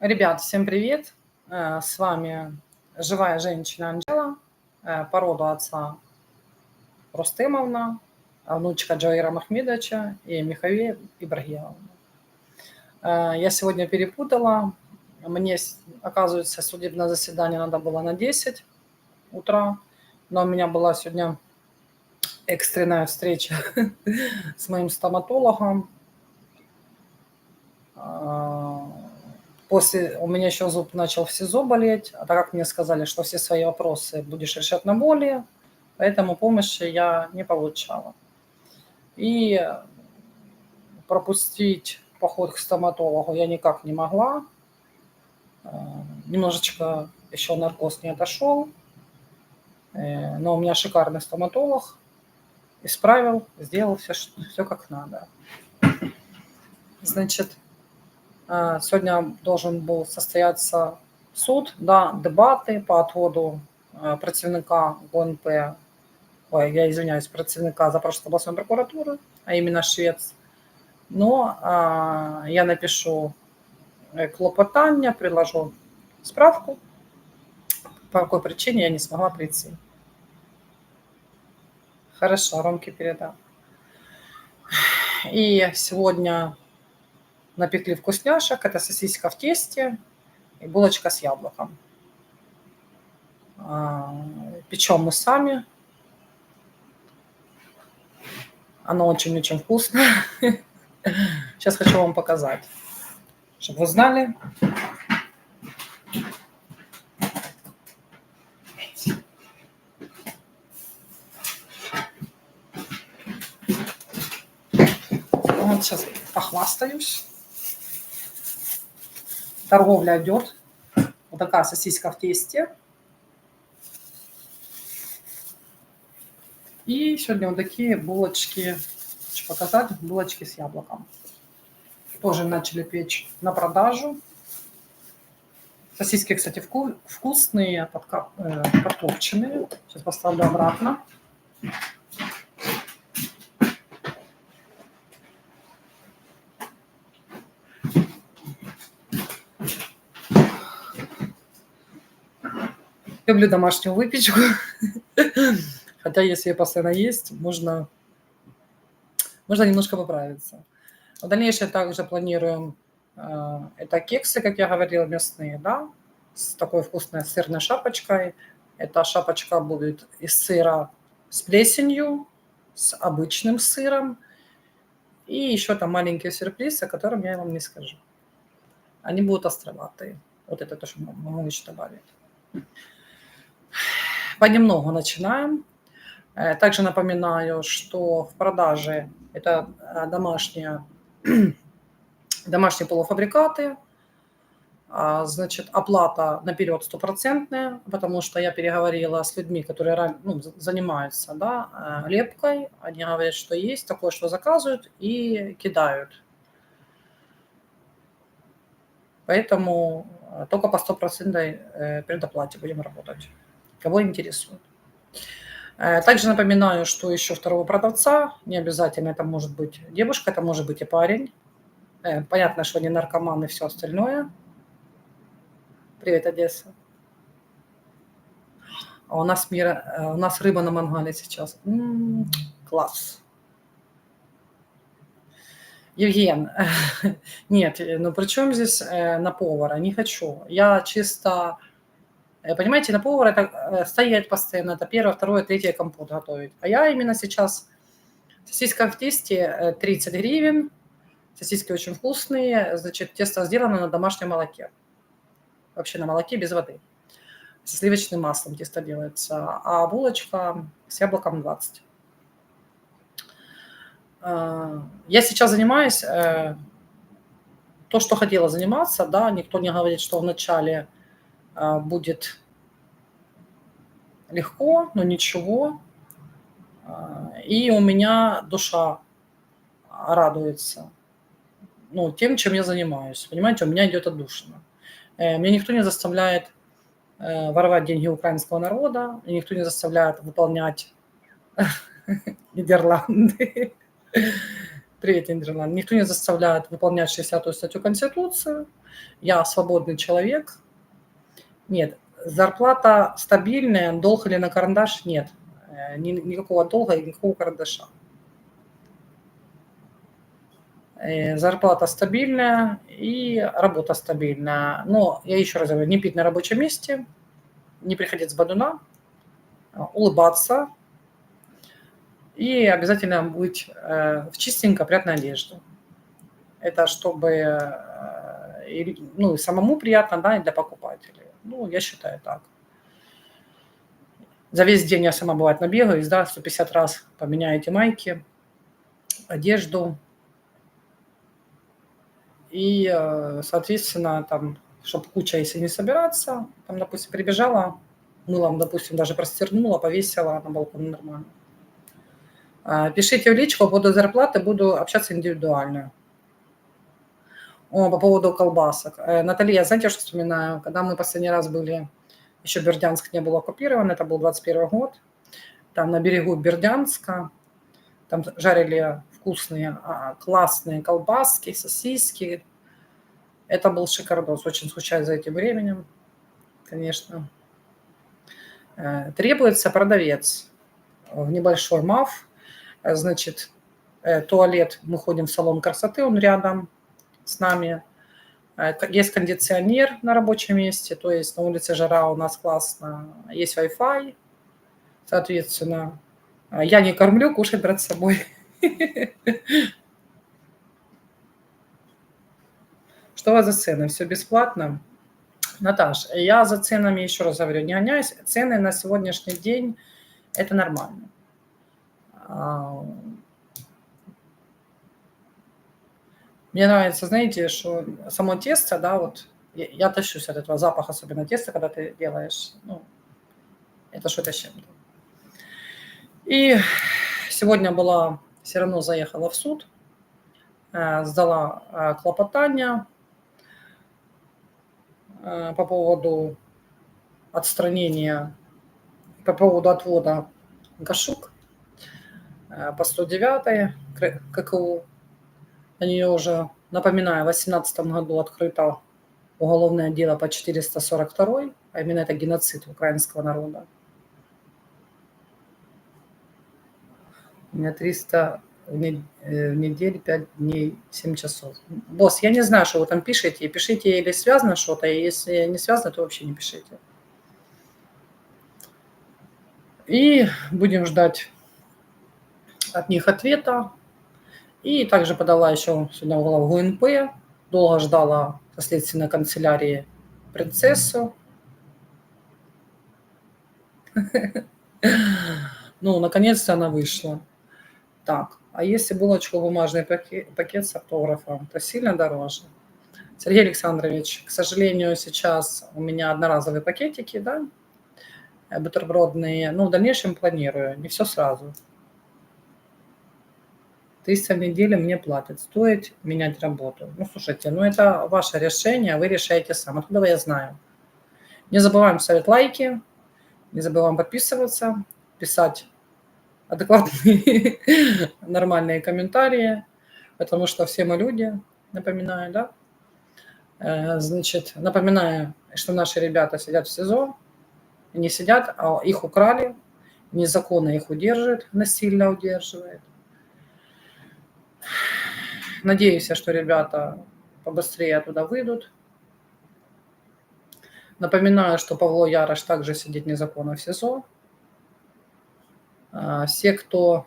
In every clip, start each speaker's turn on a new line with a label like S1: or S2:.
S1: Ребят, всем привет! Э, С вами живая женщина Анжела, э, по роду отца Рустемовна, внучка Джаира Махмедовича и Михаил Ибрагимовна. Э, Я сегодня перепутала. Мне, оказывается, судебное заседание надо было на 10 утра, но у меня была сегодня экстренная встреча с моим стоматологом. После у меня еще зуб начал в СИЗО болеть, а так как мне сказали, что все свои вопросы будешь решать на боли, поэтому помощи я не получала. И пропустить поход к стоматологу я никак не могла. Э, Немножечко еще наркоз не отошел, Э, но у меня шикарный стоматолог, исправил, сделал все, все как надо. Значит, Сегодня должен был состояться суд, да, дебаты по отводу а, противника ГУНП, ой, я извиняюсь, противника Запорожской областной прокуратуры, а именно Швец. Но а, я напишу э, клопотання, приложу справку, по какой причине я не смогла прийти. Хорошо, Ромке передам. И сегодня напекли вкусняшек. Это сосиска в тесте и булочка с яблоком. А, Печем мы сами. Оно очень-очень вкусное. Сейчас хочу вам показать, чтобы вы знали. Вот сейчас похвастаюсь. Торговля идет. Вот такая сосиска в тесте. И сегодня вот такие булочки, хочу показать, булочки с яблоком. Тоже начали печь на продажу. Сосиски, кстати, вку- вкусные, э, подкопченные. Сейчас поставлю обратно. Люблю домашнюю выпечку. Хотя, если ее постоянно есть, можно, можно немножко поправиться. В дальнейшем также планируем, э, это кексы, как я говорила, мясные, да, с такой вкусной сырной шапочкой. Эта шапочка будет из сыра с плесенью, с обычным сыром. И еще там маленький сюрприз, о котором я вам не скажу. Они будут островатые. Вот это то, что могу еще добавить. Понемногу начинаем. Э, Также напоминаю, что в продаже это э, домашние, домашние полуфабрикаты. А, Значит, оплата наперед стопроцентная, потому что я переговорила с людьми, которые ну, за- занимаются да, э, лепкой. Они говорят, что есть такое, что заказывают и кидают. Поэтому только по стопроцентной предоплате будем работать. Кого интересует. Э, Также напоминаю, что еще второго продавца, не обязательно это может быть девушка, это может быть и парень. Э, Понятно, что не наркоман и все остальное. Привет, Одесса. А у нас, мира, э, у нас рыба на мангале сейчас. М, класс. Евген, нет, ну при чем здесь на повара? Не хочу. Я чисто, понимаете, на повара это э, стоять постоянно, это первое, второе, третье компот готовить. А я именно сейчас сосиска в тесте э, 30 гривен, сосиски очень вкусные, значит, тесто сделано на домашнем молоке. Вообще на молоке без воды. Со сливочным маслом тесто делается, а булочка с яблоком 20. А, Я сейчас занимаюсь э, то, что хотела заниматься, да, никто не говорит, что вначале а, будет легко, но ничего. А, И у меня душа радуется ну, тем, чем я занимаюсь. Понимаете, у меня идет отдушина. Э, Меня никто не заставляет э, воровать деньги украинского народа, и никто не заставляет выполнять Нидерланды. Привет, Нидерланд. Никто не заставляет выполнять 60-ю статью Конституции. Я свободный человек. Нет, зарплата стабильная, долг или на карандаш нет. Э, никакого долга и никакого карандаша. Э, зарплата стабильная и работа стабильная. Но я еще раз говорю, не пить на рабочем месте, не приходить с бадуна, а улыбаться и обязательно быть э, в чистенькой, опрятной одежде. Это чтобы ну, и самому приятно, да, и для покупателей. Ну, я считаю так. За весь день я сама, бывает, набегаюсь, да, 150 раз поменяете майки, одежду. И, э, соответственно, там, чтобы куча, если не собираться, там, допустим, прибежала, мылом, допустим, даже простернула, повесила на балкон нормально. А, пишите в личку, поводу зарплаты буду общаться индивидуально. О, по поводу колбасок. Э, Наталья, знаете, что вспоминаю? Когда мы последний раз были, еще Бердянск не был оккупирован, это был 21 год, там на берегу Бердянска, там жарили вкусные, а, классные колбаски, сосиски. Это был шикардос. Очень скучаю за этим временем, конечно. Э, требуется продавец в небольшой МАФ. Э, значит, туалет, мы ходим в салон красоты, он рядом – с нами. Э, есть кондиционер на рабочем месте, то есть на улице жара у нас классно. Есть Wi-Fi, соответственно. Э, я не кормлю, кушать брать с собой. Что у вас за цены? Все бесплатно? Наташ, я за ценами еще раз говорю, не гоняюсь. Цены на сегодняшний день – это нормально. А, Мне нравится, знаете, что само тесто, да, вот я, я тащусь от этого запаха, особенно теста, когда ты делаешь, ну, это что-то с чем-то. И сегодня была, все равно заехала в суд, э, сдала э, клопотание э, по поводу отстранения, по поводу отвода Гашук по 109 ККУ на нее уже, напоминаю, в 2018 году открыто уголовное дело по 442, а именно это геноцид украинского народа. У меня 300 в неделю 5 дней 7 часов. Босс, я не знаю, что вы там пишете. Пишите или связано что-то, если не связано, то вообще не пишите. И будем ждать от них ответа. И также подала еще сегодня в главу ГУНП, долго ждала со следственной канцелярии принцессу. Ну, наконец-то она вышла. Так, а если булочку бумажный пакет с автографом, то сильно дороже. Сергей Александрович, к сожалению, сейчас у меня одноразовые пакетики, да, бутербродные. Ну, в дальнейшем планирую, не все сразу. 300 в неделю мне платят. Стоит менять работу. Ну, слушайте, ну это ваше решение, вы решаете сам. Откуда я знаю? Не забываем ставить лайки, не забываем подписываться, писать адекватные, нормальные комментарии, потому что все мы люди, напоминаю, да? Э, значит, напоминаю, что наши ребята сидят в СИЗО, не сидят, а их украли, незаконно их удерживают, насильно удерживают. Надеюсь, что ребята побыстрее оттуда выйдут. Напоминаю, что Павло Ярош также сидит незаконно в СИЗО. А, все, кто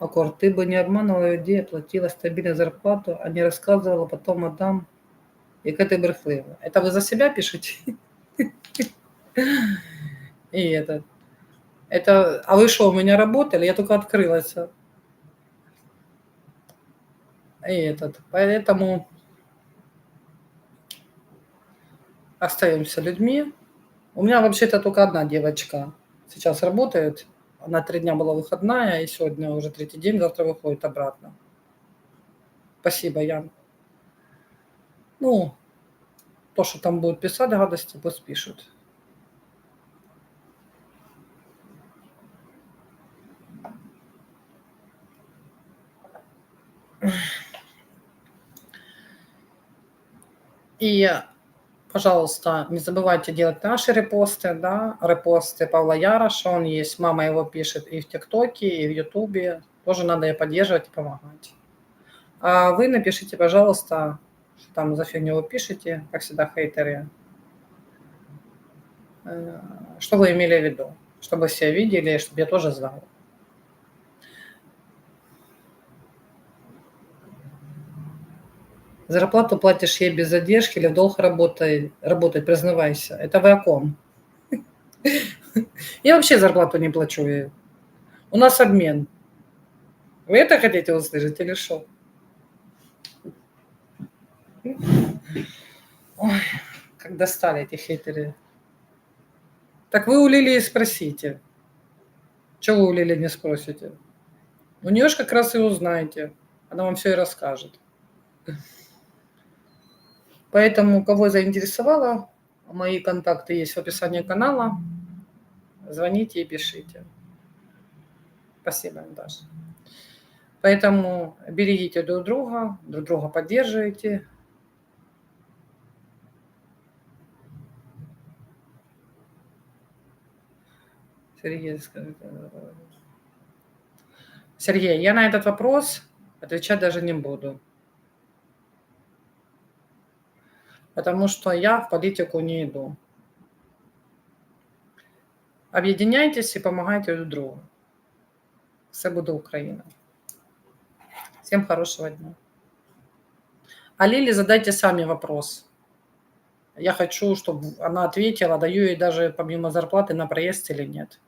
S1: Аккорд, ты бы не обманывала людей, платила стабильную зарплату, а не рассказывала потом отдам, и к этой брехливо. Это вы за себя пишете? И этот. Это, а вы что, у меня работали? Я только открылась. И этот. Поэтому остаемся людьми. У меня вообще-то только одна девочка сейчас работает. Она три дня была выходная, и сегодня уже третий день, завтра выходит обратно. Спасибо, Ян. Ну, то, что там будут писать гадости, пусть пишут. И, пожалуйста, не забывайте делать наши репосты, да, репосты Павла Яроша, он есть, мама его пишет и в ТикТоке, и в Ютубе, тоже надо ее поддерживать и помогать. А вы напишите, пожалуйста, что там за фигню вы пишете, как всегда, хейтеры, э, что вы имели в виду, чтобы все видели, чтобы я тоже знала. Зарплату платишь ей без задержки или в долг работай, работать, признавайся. Это вы о ком? Я вообще зарплату не плачу ей. У нас обмен. Вы это хотите услышать или что? Ой, как достали эти хейтеры. Так вы у Лилии спросите. Чего вы у Лилии не спросите? У нее же как раз и узнаете. Она вам все и расскажет. Поэтому, кого заинтересовало, мои контакты есть в описании канала. Звоните и пишите. Спасибо, Даша. Поэтому берегите друг друга, друг друга поддерживайте. Сергей, Сергей, я на этот вопрос отвечать даже не буду. Потому что я в политику не иду. Объединяйтесь и помогайте друг другу. Все буде Україна. Всем хорошего дня. А Лиле задайте сами вопрос. Я хочу, чтобы она ответила, даю ей даже помимо зарплаты на проезд или нет.